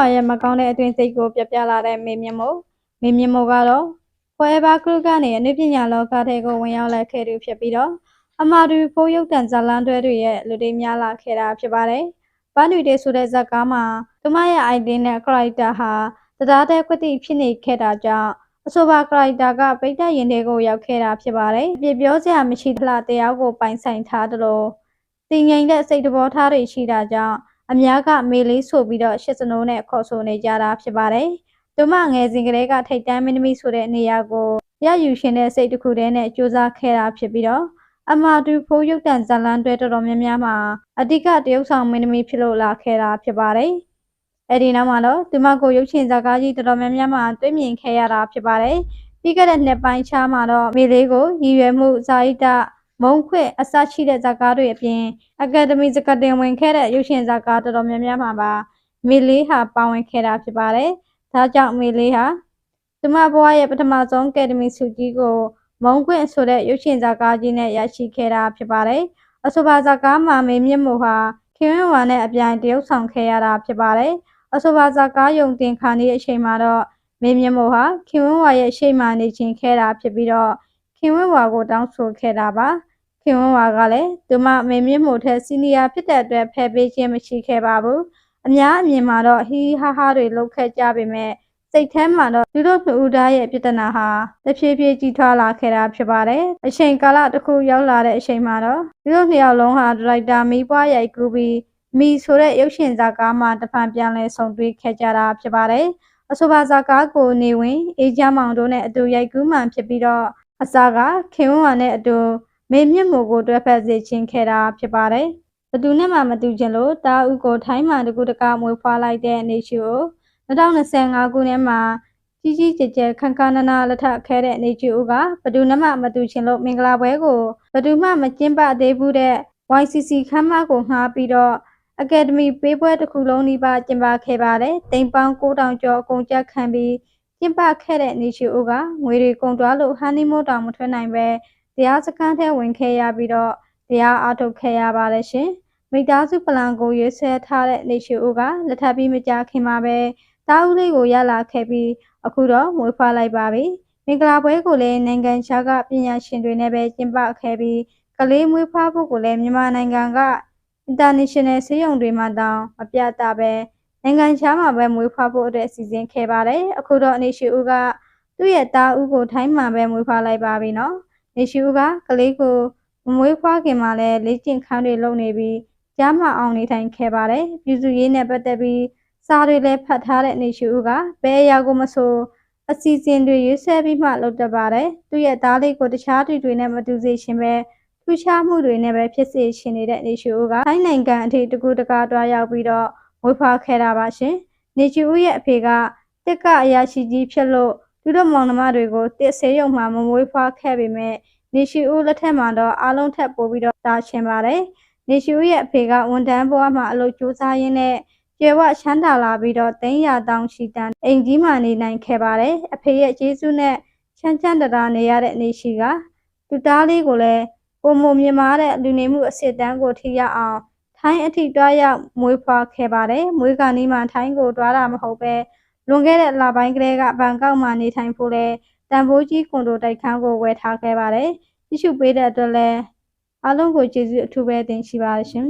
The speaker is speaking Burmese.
ဝါရဲ့မကောင်းတဲ့အသွင်စိတ်ကိုပြပြလာတဲ့မေမြင့်မို့မေမြင့်မို့ကတော့ Forever Group ကနေအနုပညာလောကထဲကိုဝင်ရောက်လာခဲ့သူဖြစ်ပြီးတော့အမာတူဖိုးရုပ်တံဇာလန်တွဲတွေရဲ့လူတွေများလာခဲ့တာဖြစ်ပါတယ်။ဘာနွေတေဆိုတဲ့ဇာတ်ကားမှာသူမရဲ့ ID နဲ့ character ဟာတရားတဲ့ကွတိဖြစ်နေခဲ့တာကြောင့်အဆိုပါ character ကပိတ်သက်ရင်တွေကိုရောက်ခဲ့တာဖြစ်ပါတယ်။ပြပြောစရာမရှိသလားတရားကိုပိုင်ဆိုင်ထားတယ်လို့တင်ငိမ့်တဲ့စိတ်တဘောထားတွေရှိတာကြောင့် အများကမေလေးဆိုပြီးတော့ရှစ်စနိုးနဲ့ခေါ်ဆိုနေကြတာဖြစ်ပါတယ်။သူမငယ်စဉ်ကလေးကထိတ်တန်းမင်းသမီးဆိုတဲ့နေရာကိုရယူရှင်တဲ့စိတ်တစ်ခုတည်းနဲ့စူးစမ်းခဲ့တာဖြစ်ပြီးတော့အမာတူဖိုးရုပ်တံဇာလန်တွဲတော်တော်များများမှာအဓိကတရုပ်ဆောင်မင်းသမီးဖြစ်လို့လာခဲ့တာဖြစ်ပါတယ်။အဲဒီနောက်မှာတော့သူမကိုရုပ်ရှင်ဇာတ်ကားကြီးတော်တော်များများမှာတွေ့မြင်ခဲ့ရတာဖြစ်ပါတယ်။ပြီးခဲ့တဲ့နှစ်ပိုင်းခြားမှာတော့မေလေးကိုရည်ရွယ်မှုဇာတိတ မုံခွေအစရှိတဲ့ဇာတ်ကားတွေအပြင်အကယ်ဒမီစကတင်ဝင်ခဲ့တဲ့ရုပ်ရှင်ဇာတ်ကားတော်တော်များများမှာပါမေလေးဟာပါဝင်ခဲ့တာဖြစ်ပါတယ်။ဒါကြောင့်မေလေးဟာသူမဘဝရဲ့ပထမဆုံးအကယ်ဒမီဆုကြီးကိုမုံခွင့်ဆိုတဲ့ရုပ်ရှင်ဇာတ်ကားကြီးနဲ့ရရှိခဲ့တာဖြစ်ပါတယ်။အဆိုပါဇာတ်ကားမှာမေမြင့်မို့ဟာခင်ဝင်းဝါနဲ့အပြိုင်တရုပ်ဆောင်ခဲ့ရတာဖြစ်ပါတယ်။အဆိုပါဇာတ်ကားယုံတင်ခါနေတဲ့အချိန်မှာတော့မေမြင့်မို့ဟာခင်ဝင်းဝါရဲ့ရှေ့မှာနေချင်းခဲ့တာဖြစ်ပြီးတော့ခင်ဝင်းဝါကိုတောင်းဆိုခဲ့တာပါ။ ခင်ဝင်းဝါကလည်းသူမမေမြင့်မို့ထက်စီနီယာဖြစ်တဲ့အတွက်ဖယ်ပေးခြင်းမရှိခဲ့ပါဘူး။အများအမြင်မှာတော့ဟီဟီဟာဟာတွေလုပ်ခဲ့ကြပေမဲ့စိတ်ထဲမှာတော့သူတို့နှစ်ဦးသားရဲ့ပြဿနာဟာတဖြည်းဖြည်းကြီးထွားလာခဲ့တာဖြစ်ပါတယ်။အချိန်ကာလတစ်ခုရောက်လာတဲ့အချိန်မှာတော့သူတို့နှစ်ယောက်လုံးဟာဒရိုက်တာမီးပွားရိုက်ကူးပြီးမီဆိုတဲ့ရုပ်ရှင်ဇာတ်ကားမှာတဖန်ပြန်လဲဆုံတွေ့ခဲ့ကြတာဖြစ်ပါတယ်။အဆိုပါဇာတ်ကားကိုနေဝင်အေးချမ်းမောင်တို့နဲ့အတူရိုက်ကူးမှန်ဖြစ်ပြီးတော့အစားကခင်ဝန်းဝါနဲ့အတူ မေမြင့်မို့ကိုတွဲဖက်စေခြင်းခဲ့တာဖြစ်ပါတယ်။ဘသူနဲ့မှမတူချင်လို့တာဦးကိုထိုင်းမှတကူတကမွေးဖွားလိုက်တဲ့အနေရှိကို2025ခုနှစ်မှာကြီးကြီးကျယ်ကျယ်ခန်းခန်းနာနာလက်ထပ်ခဲတဲ့နေကျူကဘသူနဲ့မှမတူချင်လို့မင်္ဂလာပွဲကိုဘသူမှမကျင်းပသေးဘူးတဲ့ YCC ခမ်းမကိုငှားပြီးတော့အကယ်ဒမီပေးပွဲတစ်ခုလုံးနှိပါကျင်းပခဲ့ပါတယ်။တိမ်ပေါင်း9000ကျော်အကုန်ကြက်ခံပြီးကျင်းပခဲ့တဲ့နေချီအိုကငွေတွေကုန်သွားလို့ဟန်နီမိုတောင်မထွက်နိုင်ပဲ တရားစခန်းထဲဝင်ခဲ့ရပြီးတော့တရားအားထုတ်ခဲ့ရပါတယ်ရှင်။မိသားစုပလန်ကိုရွေးဆဲထားတဲ့နေချီအိုကလက်ထပ်ပြီးမကြခင်မှာပဲသားဦးလေးကိုရလာခဲ့ပြီးအခုတော့မွေးဖွားလိုက်ပါပြီ။မင်္ဂလာပွဲကိုလည်းနိုင်ငံခြားကပညာရှင်တွေနဲ့ပဲကျင်းပခဲ့ပြီးကလေးမွေးဖွားဖို့ကိုလည်းမြန်မာနိုင်ငံက international ဆေးရုံတွေမှာတောင်မပြတ်တာပဲနိုင်ငံခြားမှာပဲမွေးဖွားဖို့အတွက်စီစဉ်ခဲ့ပါတယ်။အခုတော့အနေရှိဦးကသူ့ရဲ့သားဦးကိုထိုင်းမှာပဲမွေးဖွားလိုက်ပါပြီနော်။ နေရှိဦးကကလေးကိုမမွေးဖွားခင်မှာလည်းလေ့ကျင့်ခန်းတွေလုပ်နေပြီးကြားမအောင်နေထိုင်ခဲ့ပါတယ်။ပြည်သူရေးနဲ့ပတ်သက်ပြီးစာတွေလည်းဖတ်ထားတဲ့နေရှိဦးကဘယ်အရာကိုမဆိုအစီအစဉ်တွေရွေးဆဲပြီးမှလုပ်တတ်ပါတယ်။သူ့ရဲ့သားလေးကိုတခြားတွေတွေနဲ့မတူစေရှင်ပဲထူးခြားမှုတွေနဲ့ပဲဖြစ်စေရှင်နေတဲ့နေရှိဦးကထိုင်းနိုင်ငံအထိတကူတကာတွားရောက်ပြီးတော့မွေးဖွားခဲ့တာပါရှင်။နေရှိဦးရဲ့အဖေကတစ်ကအရာရှိကြီးဖြစ်လို့ သူတို့မောင်နှမတွေကိုတစ်ဆေးရုံမှာမမွေးဖွားခဲ့ပေမဲ့နေရှိဦးလက်ထက်မှာတော့အားလုံးထက်ပိုပြီးတော့တာရှင်ပါတယ်။နေရှိဦးရဲ့အဖေကဝန်တန်းဘဝမှာအလုပ်ကြိုးစားရင်းနဲ့ကျေဝချမ်းသာလာပြီးတော့သိန်းရတောင်းရှိတန်အိမ်ကြီးမှနေနိုင်ခဲ့ပါတယ်အဖေရဲ့ကျေးဇူးနဲ့ချမ်းချမ်းတရာနေရတဲ့နေရှိကသူသားလေးကိုလည်းပုံမမြင်မာတဲ့လူနေမှုအစစ်တမ်းကိုထိရအောင်ထိုင်းအထိတွားရောက်မွေးဖွားခဲ့ပါတယ်မွေးကနီးမှထိုင်းကိုတွားတာမဟုတ်ပဲ လွန်ခဲ့တဲ့လပိုင်းကလေးကဘန်ကောက်မှာနေထိုင်ဖို့လဲတန်ဖိုးကြီးကွန်ဒိုတိုက်ခန်းကိုဝယ်ထားခဲ့ပါတယ်ကြည့်ရှုပေးတဲ့အတွက်လည်းအားလုံးကိုကျေးဇူးအထူးပဲတင်ရှိပါရှင်